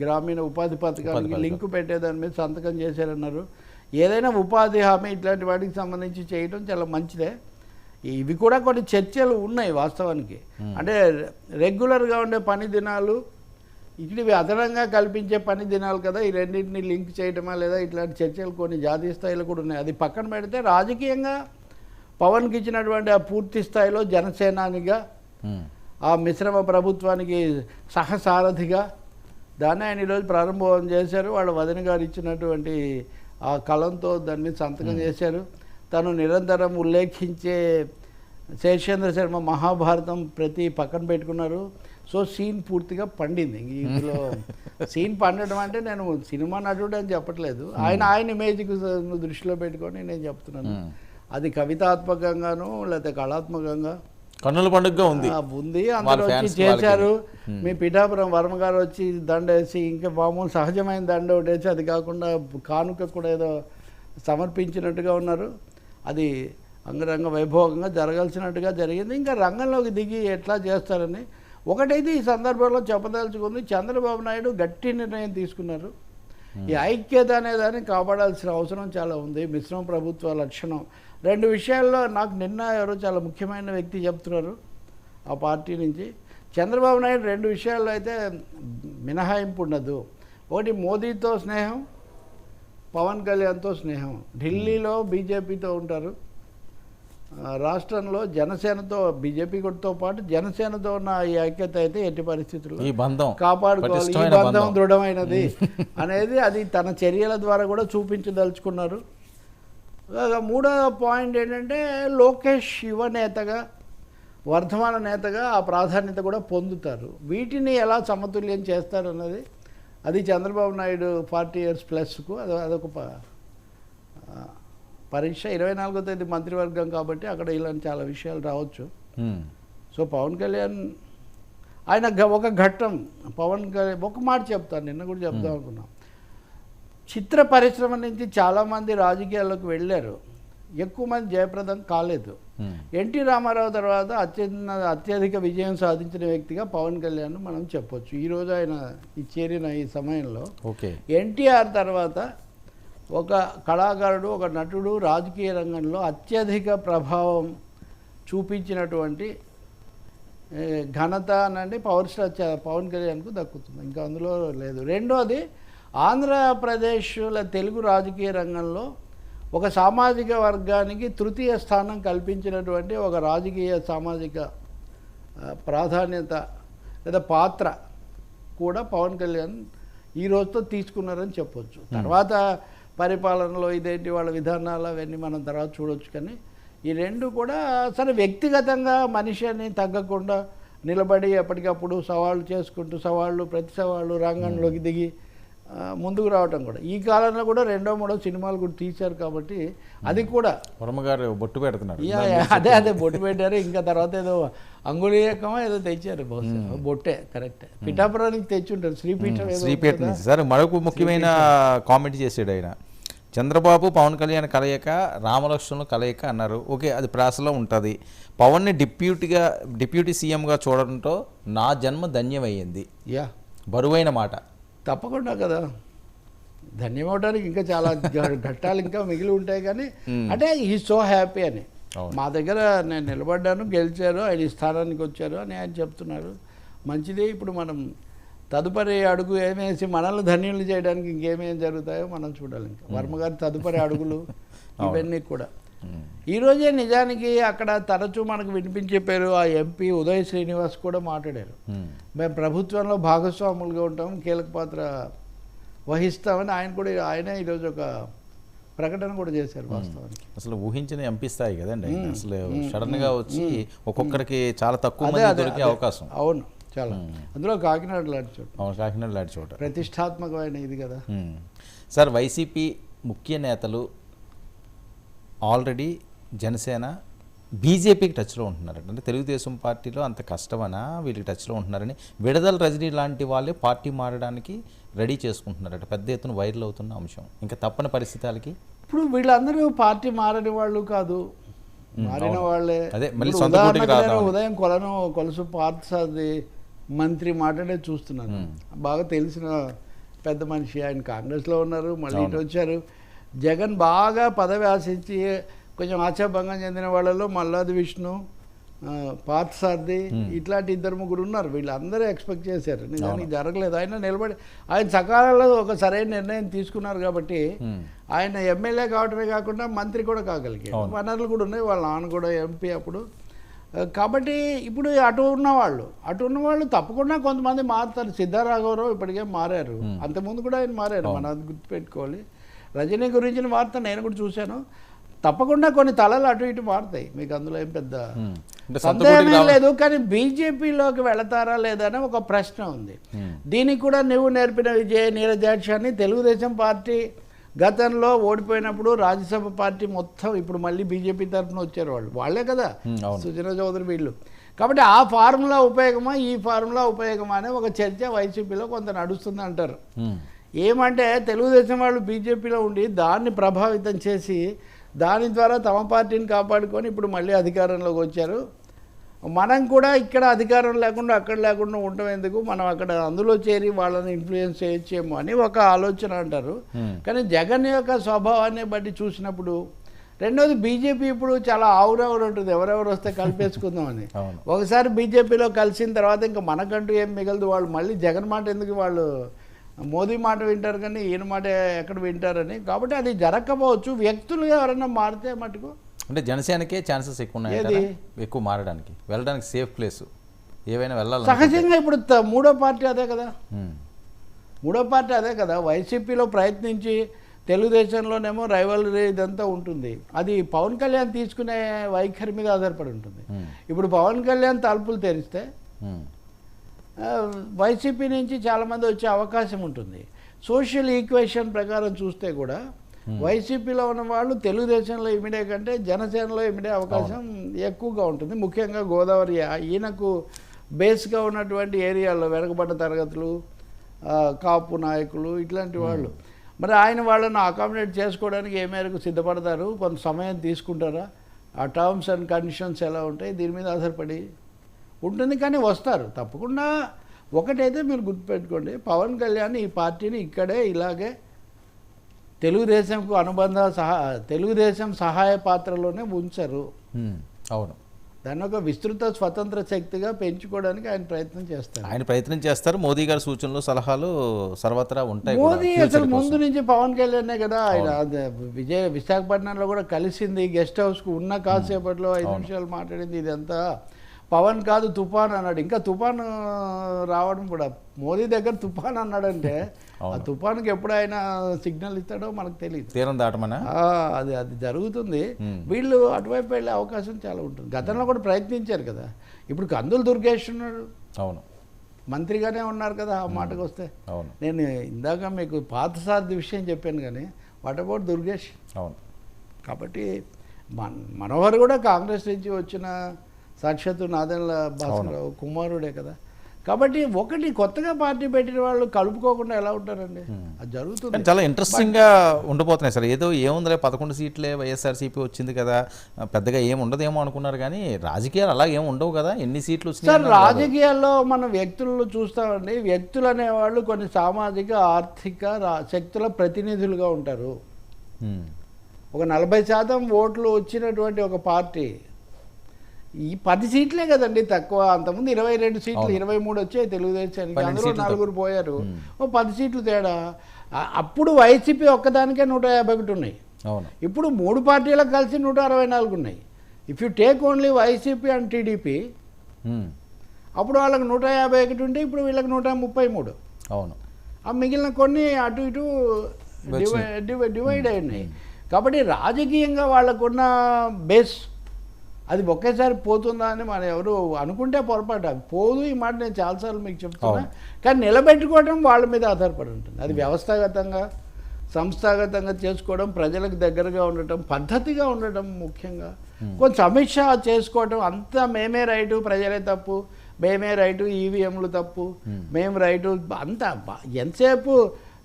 గ్రామీణ ఉపాధి పథకానికి లింక్ పెట్టేదాని మీద సంతకం చేశారన్నారు. ఏదైనా ఉపాధి హామీ ఇట్లాంటి వాటికి సంబంధించి చేయడం చాలా మంచిదే. ఇవి కూడా కొన్ని చర్చలు ఉన్నాయి వాస్తవానికి. అంటే రెగ్యులర్గా ఉండే పని దినాలు ఇవి అదనంగా కల్పించే పని దినాలు కదా ఈ రెండింటిని లింక్ చేయటమా లేదా ఇట్లాంటి చర్చలు కొన్ని జాతీయ స్థాయిలో కూడా ఉన్నాయి. అది పక్కన పెడితే రాజకీయంగా పవన్కి ఇచ్చినటువంటి ఆ పూర్తి స్థాయిలో జనసేనానిగా ఉమ్. ఆ మిశ్రమ ప్రభుత్వానికి సహసారథిగా దాన్ని ఆయన ఈరోజు ప్రారంభం చేశారు. వాళ్ళ వదిన గారు ఇచ్చినటువంటి ఆ కలంతో దాని మీద సంతకం చేశారు. తను నిరంతరం ఉల్లేఖించే శేషేంద్ర శర్మ మహాభారతం ప్రతి పక్కన పెట్టుకున్నారు. సో సీన్ పూర్తిగా పండింది. ఇందులో సీన్ పండడం అంటే నేను సినిమా నటుడు అని చెప్పట్లేదు. ఆయన ఆయన ఇమేజ్కి దృష్టిలో పెట్టుకొని నేను చెప్తున్నాను. అది కవితాత్మకంగాను లేకపోతే కళాత్మకంగా కన్నుల పండుగగా ఉంది. ఉంది. అందరూ వచ్చి చేశారు. మీ పిఠాపురం వర్మ గారు వచ్చి దండేసి ఇంకా మామూలు సహజమైన దండ ఒకటి వేసి అది కాకుండా కానుక కూడా ఏదో సమర్పించినట్టుగా ఉన్నారు. అది అంగరంగ వైభోగంగా జరగాల్సినట్టుగా జరిగింది. ఇంకా రంగంలోకి దిగి ఎట్లా చేస్తారని ఒకటైతే ఈ సందర్భంలో చెప్పదలుచుకుంది చంద్రబాబు నాయుడు గట్టి నిర్ణయం తీసుకున్నారు. ఈ ఐక్యత అనేదాన్ని కాపాడాల్సిన అవసరం చాలా ఉంది. మిశ్రమ ప్రభుత్వ లక్షణం రెండు విషయాల్లో నాకు నిన్న ఎవరో చాలా ముఖ్యమైన వ్యక్తి చెప్తున్నారు ఆ పార్టీ నుంచి. చంద్రబాబు నాయుడు రెండు విషయాల్లో అయితే మినహాయింపు ఉండదు. ఒకటి మోదీతో స్నేహం పవన్ కళ్యాణ్తో స్నేహం. ఢిల్లీలో బీజేపీతో ఉంటారు. రాష్ట్రంలో జనసేనతో బీజేపీ తో పాటు జనసేనతో ఉన్న ఈ ఐక్యత అయితే ఎట్టి పరిస్థితుల్లో ఈ బంధం కాపాడుకోవాలి. ఈ బంధం. దృఢమైనది అనేది అది తన చర్యల ద్వారా కూడా చూపించదలుచుకున్నారు. మూడో పాయింట్ ఏంటంటే లోకేష్ యువ నేతగా వర్ధమాన నేతగా ఆ ప్రాధాన్యత కూడా పొందుతారు. వీటిని ఎలా సమతుల్యం చేస్తారన్నది అది చంద్రబాబు నాయుడు ఫార్టీ ఇయర్స్ ప్లస్కు అది అదొక పరీక్ష. ఇరవై నాలుగో తేదీ మంత్రివర్గం కాబట్టి అక్కడ ఇలాంటి చాలా విషయాలు రావచ్చు. సో పవన్ కళ్యాణ్ ఆయన ఒక ఘట్టం. పవన్ కళ్యాణ్ ఒక మాట చెప్తాను నిన్న కూడా చెప్దాం అనుకున్నాం. చిత్ర పరిశ్రమ నుంచి చాలామంది రాజకీయాల్లోకి వెళ్ళారు. ఎక్కువ మంది జయప్రదం కాలేదు. ఉమ్. ఎన్టీ రామారావు తర్వాత అత్యంత అత్యధిక విజయం సాధించిన వ్యక్తిగా పవన్ కళ్యాణ్ మనం చెప్పొచ్చు. ఈరోజు ఆయన ఈ చేరిన ఈ సమయంలో ఓకే. ఎన్టీఆర్ తర్వాత ఒక కళాకారుడు ఒక నటుడు రాజకీయ రంగంలో అత్యధిక ప్రభావం చూపించినటువంటి ఘనత అనండి పవర్ స్టార్ పవన్ కళ్యాణ్కు దక్కుతుంది. ఇంకా అందులో లేదు. రెండోది ఆంధ్రప్రదేశ్ల తెలుగు రాజకీయ రంగంలో ఒక సామాజిక వర్గానికి తృతీయ స్థానం కల్పించినటువంటి ఒక రాజకీయ సామాజిక ప్రాధాన్యత లేదా పాత్ర కూడా పవన్ కళ్యాణ్ ఈ రోజుతో తీసుకున్నారని చెప్పొచ్చు. తర్వాత పరిపాలనలో ఇదేంటి వాళ్ళ విధానాలు అవన్నీ మనం తర్వాత చూడొచ్చు కానీ ఈ రెండు కూడా సరే వ్యక్తిగతంగా మనిషి అని తగ్గకుండా నిలబడి ఎప్పటికప్పుడు సవాళ్ళు చేసుకుంటూ సవాళ్ళు ప్రతి సవాళ్ళు రంగంలోకి దిగి ముందుకు రావటం కూడా. ఈ కాలంలో కూడా రెండో మూడో సినిమాలు కూడా తీశారు కాబట్టి అది కూడా వర్మ గారు బొట్టు పెడుతున్నారు. అదే అదే బొట్టు పెట్టారు. ఇంకా తర్వాత ఏదో అంగుళీయకమో ఏదో తెచ్చారు బహుశా. బొట్టే కరెక్ట్. పిఠాపురం నుంచి తెచ్చి ఉంటారు శ్రీపీఠం ఉంటుందా? నుంచి సార్ మరొక ముఖ్యమైన కామెంట్ చేసాడు ఆయన. చంద్రబాబు పవన్ కళ్యాణ్ కలయిక రామలక్ష్మణులు కలయిక అన్నారు. ఓకే అది ప్రాసలో ఉంటుంది. పవన్ని డిప్యూటీగా డిప్యూటీ సీఎంగా చూడడంతో నా జన్మ ధన్యమయ్యింది. యా. బరువైన మాట. తప్పకుండా కదా. ధన్యమవడానికి ఇంకా చాలా ఘట్టాలు ఇంకా మిగిలి ఉంటాయి కానీ అంటే ఈ సో హ్యాపీ అని. మా దగ్గర నేను నిలబడ్డాను గెలిచారు ఆయన ఈ స్థానానికి వచ్చారు అని ఆయన చెప్తున్నారు. మంచిదే ఇప్పుడు మనం తదుపరి అడుగు ఏమేసి మనల్ని ధన్యులు చేయడానికి ఇంకేమేం జరుగుతాయో మనం చూడాలి ఇంకా. వర్మ గారి తదుపరి అడుగులు ఇవన్నీ కూడా. ఉమ్. ఈ రోజే నిజానికి అక్కడ తరచూ మనకు వినిపించే పేరు ఆ ఎంపీ ఉదయ్ శ్రీనివాస్ కూడా మాట్లాడారు. మేము ప్రభుత్వంలో భాగస్వాములుగా ఉంటాం కీలక పాత్ర వహిస్తామని ఆయన కూడా ఆయనే ఈరోజు ఒక ప్రకటన కూడా చేశారు వాస్తవానికి. అసలు ఊహించిన ఎంపీ స్థాయి కదండి. అసలు సడన్గా వచ్చి ఒక్కొక్కరికి చాలా తక్కువ దొరికే. అవకాశం. అవును చాలా. అందులో కాకినాడ లాంటి చోటు. అవును కాకినాడ లాంటి చోట. ప్రతిష్టాత్మకమైన ఇది కదా. సార్ వైసీపీ ముఖ్య నేతలు ఆల్రెడీ జనసేన బీజేపీకి టచ్లో ఉంటున్నారట. అంటే తెలుగుదేశం పార్టీలో అంత కష్టమనా వీళ్ళకి టచ్లో ఉంటున్నారని విడదల రజనీ లాంటి వాళ్ళే పార్టీ మారడానికి రెడీ చేసుకుంటున్నారట. పెద్ద ఎత్తున వైరల్ అవుతున్న అంశం. ఇంకా తప్పని పరిస్థితులకి? ఇప్పుడు వీళ్ళందరూ పార్టీ మారని వాళ్ళు కాదు. మారిన. వాళ్ళే. అదే, మళ్ళీ. ఉదయం కొలను కొలుసు పార్థసాది మంత్రి మాట్లాడే చూస్తున్నాను. బాగా తెలిసిన పెద్ద మనిషి. ఆయన కాంగ్రెస్లో ఉన్నారు మళ్ళీ ఇటు వచ్చారు. జగన్ బాగా పదవి ఆశించి కొంచెం ఆశాభంగం చెందిన వాళ్ళలో మల్లాది విష్ణు పార్థసారథి ఇట్లాంటి ఇద్దరు ముగ్గురు ఉన్నారు. వీళ్ళందరూ ఎక్స్పెక్ట్ చేశారు. నిజానికి జరగలేదు. ఆయన నిలబడి ఆయన సకాలంలో ఒక సరైన నిర్ణయం తీసుకున్నారు కాబట్టి. ఆయన ఎమ్మెల్యే కావటమే కాకుండా మంత్రి కూడా కాగలిగాడు. వనరులు కూడా ఉన్నాయి. వాళ్ళ నాన్న కూడా ఎంపీ అప్పుడు. కాబట్టి ఇప్పుడు అటు ఉన్నవాళ్ళు అటు ఉన్నవాళ్ళు తప్పకుండా కొంతమంది మారుతారు. సిద్ధారాఘవరావు ఇప్పటికే మారారు. అంతకుముందు కూడా ఆయన మారారు. మనం అది గుర్తుపెట్టుకోవాలి. రజనీ గురించిన వార్త నేను కూడా చూశాను. తప్పకుండా కొన్ని తలలు అటు ఇటు మారుతాయి. మీకు అందులో ఏం పెద్ద సందేహమే లేదు కానీ బీజేపీలోకి వెళతారా లేదా అని ఒక ప్రశ్న ఉంది. దీనికి కూడా నువ్వు నేర్పిన విజయ నీరజాక్షాన్ని తెలుగుదేశం పార్టీ గతంలో ఓడిపోయినప్పుడు రాజ్యసభ పార్టీ మొత్తం ఇప్పుడు మళ్ళీ బీజేపీ తరఫున వచ్చారు వాళ్ళు. వాళ్ళే కదా సుజన చౌదరి వీళ్ళు. కాబట్టి ఆ ఫార్ములా ఉపయోగమా ఈ ఫార్ములా ఉపయోగమా అనే ఒక చర్చ వైసీపీలో కొంత నడుస్తుంది అంటారు. ఏమంటే తెలుగుదేశం వాళ్ళు బీజేపీలో ఉండి దాన్ని ప్రభావితం చేసి దాని ద్వారా తమ పార్టీని కాపాడుకొని ఇప్పుడు మళ్ళీ అధికారంలోకి వచ్చారు. మనం కూడా ఇక్కడ అధికారం లేకుండా అక్కడ లేకుండా ఉండటం ఎందుకు? మనం అక్కడ అందులో చేరి వాళ్ళని ఇన్ఫ్లుయెన్స్ చేయొచ్చేమో అని ఒక ఆలోచన అంటారు. కానీ జగన్ యొక్క స్వభావాన్ని బట్టి చూసినప్పుడు రెండోది బీజేపీ ఇప్పుడు చాలా ఆవురావురు ఉంటుంది ఎవరెవరు వస్తే కలిపేసుకుందామని ఒకసారి బీజేపీలో కలిసిన తర్వాత ఇంకా మనకంటూ ఏం మిగలదు. వాళ్ళు మళ్ళీ జగన్ మాట ఎందుకు వాళ్ళు మోదీ మాట వింటారు కానీ ఈయన మాట ఎక్కడ వింటారని. కాబట్టి అది జరగకపోవచ్చు. వ్యక్తులు ఎవరైనా మారితే మటుకు అంటే జనసేనకే ఛాన్సెస్ ఎక్కువ ఉన్నాయి? ఎక్కువ మారడానికి. వెళ్ళడానికి సేఫ్ ప్లేస్ ఏవైనా వెళ్ళాలి సహజంగా ఇప్పుడు మూడో పార్టీ అదే కదా. మూడో పార్టీ అదే కదా. వైసీపీలో ప్రయత్నించి తెలుగుదేశంలోనేమో రైవలరీ ఇదంతా ఉంటుంది. అది పవన్ కళ్యాణ్ తీసుకునే వైఖరి మీద ఆధారపడి ఉంటుంది. ఇప్పుడు పవన్ కళ్యాణ్ తలుపులు తెరిస్తే వైసీపీ నుంచి చాలామంది వచ్చే అవకాశం ఉంటుంది. సోషల్ ఈక్వేషన్ ప్రకారం చూస్తే కూడా వైసీపీలో ఉన్న వాళ్ళు తెలుగుదేశంలో ఇమిడే కంటే జనసేనలో ఇమిడే అవకాశం ఎక్కువగా ఉంటుంది. ముఖ్యంగా గోదావరి ఈయనకు బేస్గా ఉన్నటువంటి ఏరియాల్లో వెనకబడ్డ తరగతులు కాపు నాయకులు ఇట్లాంటి వాళ్ళు. మరి ఆయన వాళ్ళని అకామిడేట్ చేసుకోవడానికి ఏ మేరకు సిద్ధపడతారు? కొంత సమయం తీసుకుంటారా? ఆ టర్మ్స్ అండ్ కండిషన్స్ ఎలా ఉంటాయి? దీని మీద ఆధారపడి ఉంటుంది కానీ వస్తారు. తప్పకుండా ఒకటైతే మీరు గుర్తుపెట్టుకోండి పవన్ కళ్యాణ్ ఈ పార్టీని ఇక్కడే ఇలాగే తెలుగుదేశంకు అనుబంధ సహా తెలుగుదేశం సహాయ పాత్రలోనే ఉంచరు. అవును. దాన్ని ఒక విస్తృత స్వతంత్ర శక్తిగా పెంచుకోవడానికి ఆయన ప్రయత్నం చేస్తారు. ఆయన ప్రయత్నం చేస్తారు. మోదీ గారి సూచనలు సలహాలు సర్వత్రా ఉంటాయి మోదీ అసలు. ముందు నుంచి పవన్ కళ్యాణే కదా. ఆయన విజయ విశాఖపట్నంలో కూడా కలిసింది గెస్ట్ హౌస్కు ఉన్న కాసేపట్లో ఐదు నిమిషాలు మాట్లాడింది ఇదంతా. పవన్ కాదు తుఫాన్ అన్నాడు. ఇంకా తుఫాన్ రావడం కూడా మోదీ దగ్గర తుఫాన్ అన్నాడంటే ఆ తుఫాన్కి ఎప్పుడు ఆయన సిగ్నల్ ఇస్తాడో మనకు తెలియదు తీరం దాటమనా? అది అది జరుగుతుంది. వీళ్ళు అటువైపు వెళ్ళే అవకాశం చాలా ఉంటుంది. గతంలో కూడా ప్రయత్నించారు కదా. ఇప్పుడు కందులు దుర్గేష్ ఉన్నాడు. అవును. మంత్రిగానే ఉన్నారు కదా ఆ మాటకు వస్తే అవును. నేను ఇందాక మీకు పాతసారథి విషయం చెప్పాను కానీ వాట్ అబౌట్ దుర్గేష్? అవును. కాబట్టి మన్ మనోహర్ కూడా కాంగ్రెస్ నుంచి వచ్చిన సాక్షాత్తు నాదెండ్ల భాస్కరరావు కుమారుడే కదా. కాబట్టి ఒకటి కొత్తగా పార్టీ పెట్టిన వాళ్ళు కలుపుకోకుండా ఎలా ఉంటారండి? అది జరుగుతుంది. చాలా ఇంట్రెస్టింగ్గా ఉండబోతున్నాయి సార్. ఏదో ఏముందిలే పదకొండు సీట్లే వైఎస్ఆర్సీపీ వచ్చింది కదా. పెద్దగా ఏం ఉండదేమో అనుకున్నారు కానీ రాజకీయాలు అలా ఏం ఉండవు కదా. ఎన్ని సీట్లు సార్ రాజకీయాల్లో మనం వ్యక్తులను చూస్తామండి. వ్యక్తులు అనేవాళ్ళు కొన్ని సామాజిక ఆర్థిక శక్తుల ప్రతినిధులుగా ఉంటారు. ఒక నలభై శాతం ఓట్లు వచ్చినటువంటి ఒక పార్టీ ఈ పది సీట్లే కదండి తక్కువ. అంతకుముందు ఇరవై రెండు సీట్లు ఇరవై మూడు వచ్చాయి తెలుగుదేశానికి. అందులో నలుగురు పోయారు. ఓ పది సీట్లు తేడా. అప్పుడు వైసీపీ ఒక్కదానికే నూట యాభై ఒకటి ఉన్నాయి. ఇప్పుడు మూడు పార్టీలకు కలిసి నూట అరవై నాలుగు ఉన్నాయి. If you take only YCP and TDP. అప్పుడు వాళ్ళకి నూట యాభై ఒకటి ఉంటే ఇప్పుడు వీళ్ళకి నూట ముప్పై మూడు. అవును. ఆ మిగిలిన కొన్ని అటు ఇటు డివై డివై- డివైడ్ అయినాయి. కాబట్టి రాజకీయంగా వాళ్ళకున్న బేస్ అది ఒకేసారి పోతుందా అని మనం ఎవరు అనుకుంటే పొరపాటు. అది పోదు ఈ మాట నేను చాలాసార్లు మీకు చెప్తున్నా. కానీ నిలబెట్టుకోవడం వాళ్ళ మీద ఆధారపడి ఉంటుంది. అది వ్యవస్థాగతంగా సంస్థాగతంగా చేసుకోవడం ప్రజలకు దగ్గరగా ఉండటం పద్ధతిగా ఉండటం ముఖ్యంగా. కొంచెం సమీక్ష చేసుకోవటం అంతా మేమే రైటు ప్రజలే తప్పు. మేమే రైటు ఈవీఎంలు తప్పు. మేము రైటు అంతా ఎంతసేపు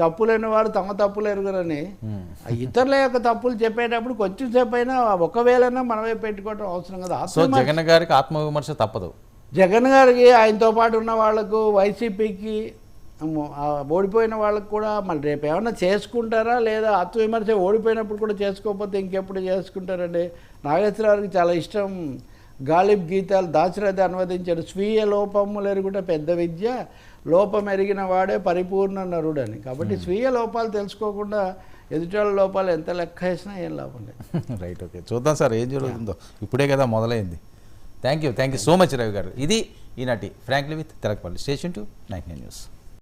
తప్పులేని వారు తమ తప్పులు ఎరుగురని. ఉమ్. ఆ ఇతరుల యొక్క తప్పులు చెప్పేటప్పుడు కొంచెం సేపు అయినా ఒకవేళైనా మనమే పెట్టుకోవడం అవసరం కదా. సో జగన్ గారికి ఆత్మవిమర్శ తప్పదు. జగన్ గారికి ఆయనతో పాటు ఉన్న వాళ్ళకు వైసీపీకి ఓడిపోయిన వాళ్ళకి కూడా మళ్ళీ రేపు ఏమన్నా చేసుకుంటారా లేదా ఆత్మవిమర్శ ఓడిపోయినప్పుడు కూడా చేసుకోకపోతే ఇంకెప్పుడు చేసుకుంటారండి? నాగేశ్వరరావుకి చాలా ఇష్టం. గాలిబ్ గీతాలు దాశరథి అనువదించాడు. స్వీయ లోపములు ఎరుగుట పెద్ద విద్య లోపం ఎరిగిన వాడే పరిపూర్ణ నరుడని. కాబట్టి స్వీయ లోపాలు తెలుసుకోకుండా ఎదుటి లోపాలు ఎంత లెక్క వేసినా ఏం లాభం లేదు. రైట్ ఓకే చూద్దాం సార్ ఏం జరుగుతుందో. ఇప్పుడే కదా మొదలైంది. Thank you thank you so much Ravi garu. ఇది ఈనాటి frankly with Telakapalli station to nine news